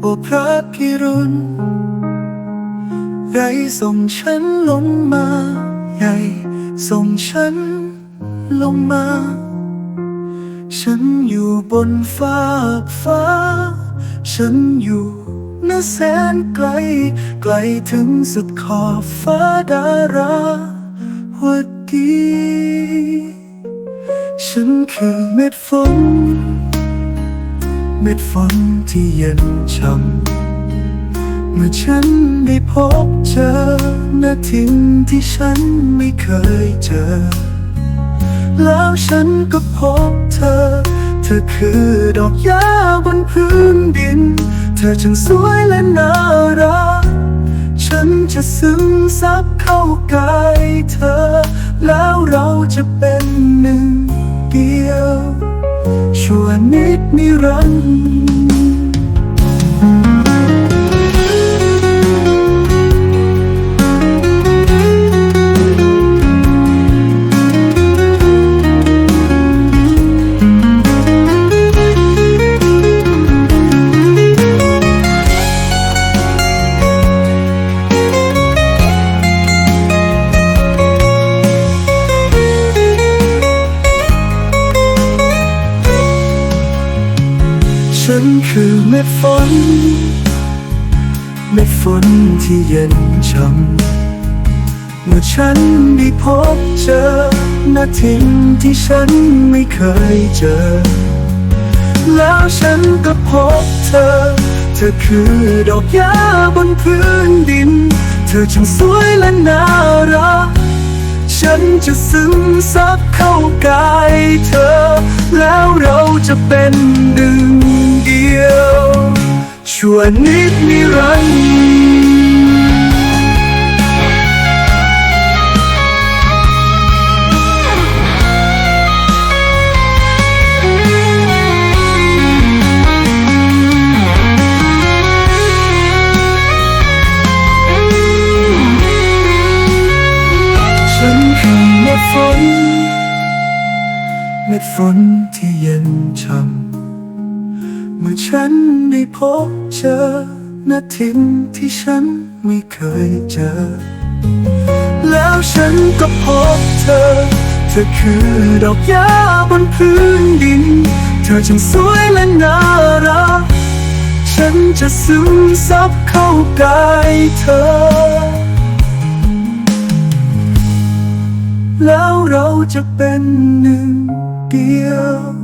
โอ้พระพิรุณใหญ่ส่งฉันลงมาใหญ่ส่งฉันลงมา ฉันอยู่บนฟ้าฟ้า ฉันอยู่นแสนไกล ไกลถึงสุดขอบฟ้าดาราวัดดี ฉันคือเม็ดฝน ม็ดฝนที่เย็นช่ำเมื่อฉันได้พบเจอนาทินที่ฉันไม่เคยเจอ แล้วฉันก็พบเธอ เธอคือดอกหญ้าบนพื้นดิน เธอช่างสวยและน่ารัก ฉันจะซึมซับเข้ากายเธอ แล้วเราจะเป็นหนึ่ง นิดนิรันดร์ ฉันคือเม็ดฝน เม็ดฝนที่เย็นช่ำเมื่อฉันได้พบเจอนาทินที่ฉันไม่เคยเจอ แล้วฉันก็พบเธอ เธอคือดอกหญ้าบนพื้นดิน เธอช่างสวยและน่ารัก ฉันจะซึมซับเข้ากายเธอ ชั่วนิดนิรันดร์ฉันคือเม็ดฝนเม็ดฝนที่เย็นช่ำ เมื่อฉันได้พบเจอนาทินที่ฉันไม่เคยเจอ แล้วฉันก็พบเธอ เธอคือดอกหญ้าบนพื้นดิน เธอช่างสวยและน่ารัก ฉันจะซึมซับเข้ากายเธอ แล้วเราจะเป็นหนึ่งเดียว